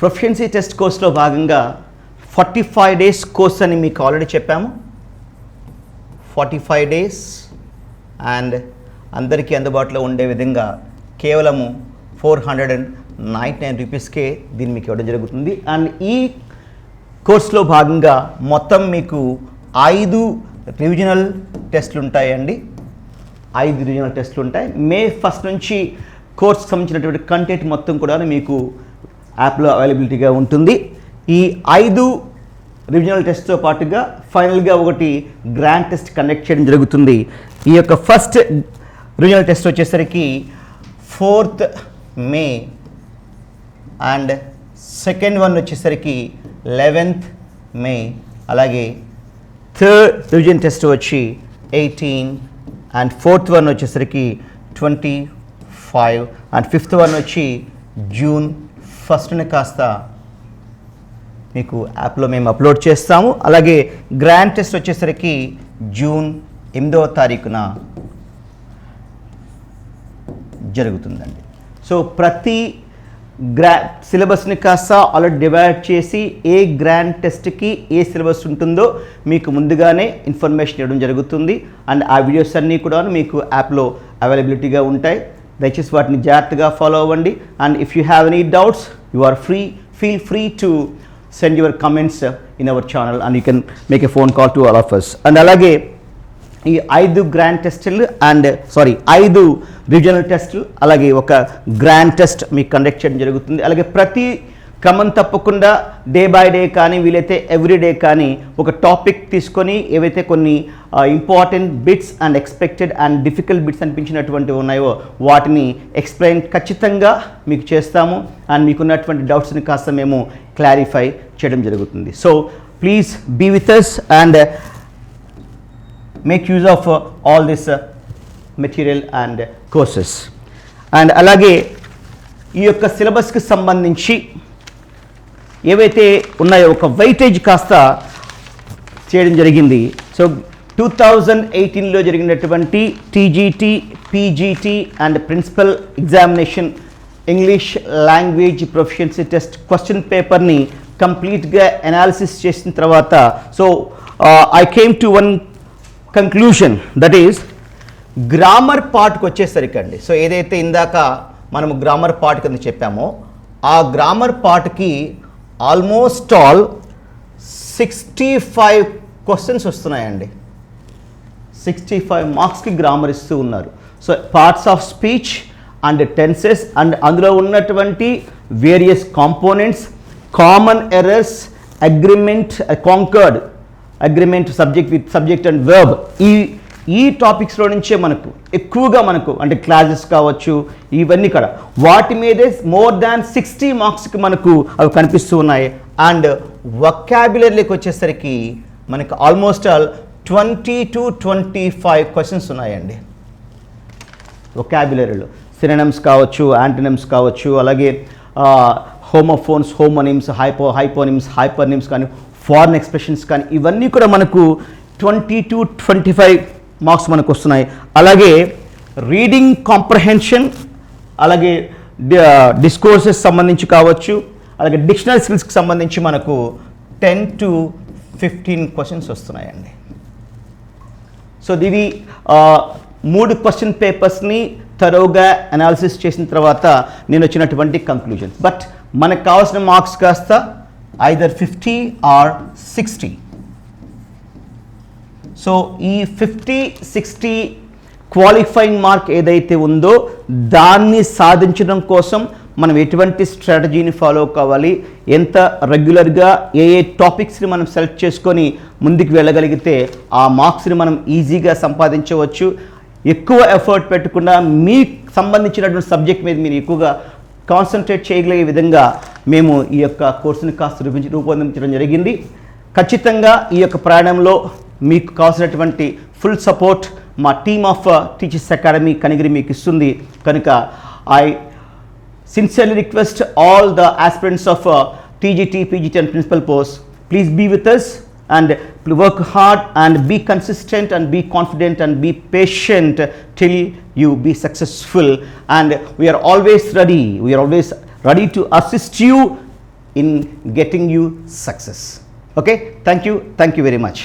Proficiency test కోర్స్లో భాగంగా forty five days course అని మీకు ఆల్రెడీ చెప్పాము. ఫార్టీ ఫైవ్ డేస్ అండ్ అందరికీ అందుబాటులో ఉండే విధంగా కేవలము four hundred and ninety nine రూపీస్కే దీన్ని మీకు ఇవ్వడం జరుగుతుంది. అండ్ ఈ కోర్సులో భాగంగా మొత్తం మీకు ఐదు రివిజనల్ టెస్ట్లు ఉంటాయండి. ఐదు రివిజనల్ టెస్ట్లు ఉంటాయి. మే ఫస్ట్ నుంచి కోర్స్ సంబంధించినటువంటి కంటెంట్ మొత్తం కూడా మీకు యాప్లో అవైలబిలిటీగా ఉంటుంది. ఈ ఐదు రివిజనల్ టెస్ట్తో పాటుగా ఫైనల్గా ఒకటి గ్రాండ్ టెస్ట్ కండక్ట్ చేయడం జరుగుతుంది. ఈ యొక్క ఫస్ట్ రివిజనల్ టెస్ట్ వచ్చేసరికి fourth May and second one వచ్చేసరికి లెవెన్త్ మే. అలాగే థర్డ్ రివిజన్ టెస్ట్ వచ్చి ఎయిటీన్ అండ్ ఫోర్త్ వన్ వచ్చేసరికి twenty five and fifth one వచ్చి జూన్ ఫస్ట్ని కాస్త మీకు యాప్లో మేము అప్లోడ్ చేస్తాము. అలాగే గ్రాండ్ టెస్ట్ వచ్చేసరికి జూన్ ఎనిమిదవ తారీఖున జరుగుతుందండి. సో ప్రతి గ్రా సిలబస్ని కాస్త ఆల్రెడీ డివైడ్ చేసి ఏ గ్రాండ్ టెస్ట్కి ఏ సిలబస్ ఉంటుందో మీకు ముందుగానే ఇన్ఫర్మేషన్ ఇవ్వడం జరుగుతుంది. అండ్ ఆ వీడియోస్ అన్నీ కూడా మీకు యాప్లో అవైలబిలిటీగా ఉంటాయి. దయచేసి వాటిని జాగ్రత్తగా ఫాలో అవ్వండి. And if you have any doubts you are free feel free to send your comments in our channel and you can make a phone call to all of us and అలాగే ఈ ఐదు grand టెస్టులు and sorry ఐదు regional టెస్టులు అలాగే ఒక grand test మీకు conduct చేయడం జరుగుతుంది. అలాగే ప్రతి క్రమం తప్పకుండా డే బై డే కానీ వీలైతే ఎవ్రీ డే కానీ ఒక టాపిక్ తీసుకొని ఏవైతే కొన్ని important bits and expected and difficult bits అనిపించినటువంటివి ఉన్నాయో వాటిని ఎక్స్ప్లెయిన్ ఖచ్చితంగా మీకు చేస్తాము. అండ్ మీకున్నటువంటి డౌట్స్ని కాస్త మేము క్లారిఫై చేయడం జరుగుతుంది. So please be with us and make use of all this material and courses. And అలాగే ఈ యొక్క సిలబస్కి సంబంధించి ఏవైతే ఉన్నాయో ఒక వెయిటేజ్ కాస్త చేయడం జరిగింది. సో టూ థౌజండ్ ఎయిటీన్లో జరిగినటువంటి TGT PGT and principal examination English language proficiency test question పేపర్ని కంప్లీట్గా అనాలిసిస్ చేసిన తర్వాత so I came to one conclusion that is grammar పార్ట్కి వచ్చేసరికి అండి సో ఏదైతే ఇందాక మనము గ్రామర్ పార్ట్ కింద చెప్పామో ఆ గ్రామర్ పార్ట్కి almost all sixty five questions వస్తున్నాయండి. సిక్స్టీ ఫైవ్ మార్క్స్కి గ్రామర్ ఇస్తూ ఉన్నారు. So parts of speech and tenses and అందులో ఉన్నటువంటి various components common errors agreement concord agreement subject with subject and verb ఈ ఈ టాపిక్స్లో నుంచే మనకు ఎక్కువగా మనకు అంటే క్లాసెస్ కావచ్చు ఇవన్నీ కూడా వాటి మీదే మోర్ దాన్ సిక్స్టీ మార్క్స్కి మనకు అవి కనిపిస్తూ ఉన్నాయి. అండ్ వొకాబులరీలోకి వచ్చేసరికి మనకు almost all twenty two twenty five questions ఉన్నాయండి. వొకాబులరీలో. సినినమ్స్ కావచ్చు యాంటనమ్స్ కావచ్చు అలాగే homophones homonyms hypo hyponyms hypernyms కానీ ఫారిన్ ఎక్స్ప్రెషన్స్ కానీ ఇవన్నీ కూడా మనకు twenty two twenty five marks మనకు వస్తున్నాయి. అలాగే రీడింగ్ కాంప్రహెన్షన్ అలాగే డిస్కోర్సెస్ సంబంధించి కావచ్చు అలాగే డిక్షనరీ స్కిల్స్కి సంబంధించి మనకు టెన్ టు ఫిఫ్టీన్ క్వశ్చన్స్ వస్తున్నాయండి. సో ఇవి మూడు క్వశ్చన్ పేపర్స్ని తరోగా అనాలిసిస్ చేసిన తర్వాత నేను వచ్చినటువంటి కంక్లూజన్ బట్ మనకు కావాల్సిన మార్క్స్ కాస్త either fifty or sixty. So ఈ ఫిఫ్టీ సిక్స్టీ క్వాలిఫైయింగ్ మార్క్ ఏదైతే ఉందో దాన్ని సాధించడం కోసం మనం ఎటువంటి స్ట్రాటజీని ఫాలో కావాలి ఎంత రెగ్యులర్గా ఏ ఏ టాపిక్స్ని మనం సెలెక్ట్ చేసుకొని ముందుకు వెళ్ళగలిగితే ఆ మార్క్స్ని మనం ఈజీగా సంపాదించవచ్చు. ఎక్కువ ఎఫర్ట్ పెట్టకుండా మీకు సంబంధించినటువంటి సబ్జెక్ట్ మీద మీరు ఎక్కువగా కాన్సన్ట్రేట్ చేయగలిగే విధంగా మేము ఈ యొక్క కోర్సుని కాస్త రూపించి రూపొందించడం జరిగింది. ఖచ్చితంగా ఈ యొక్క ప్రయాణంలో మీకు కావాల్సినటువంటి ఫుల్ సపోర్ట్ మా team of teachers academy Kanigiri మీకు ఇస్తుంది కనుక I sincerely request all the aspirants of uh, TGT, PGT and principal posts, please be with us and work hard and be consistent and be confident and be patient till you be successful and we are always ready we are always ready to assist you in getting you success okay thank you thank you very much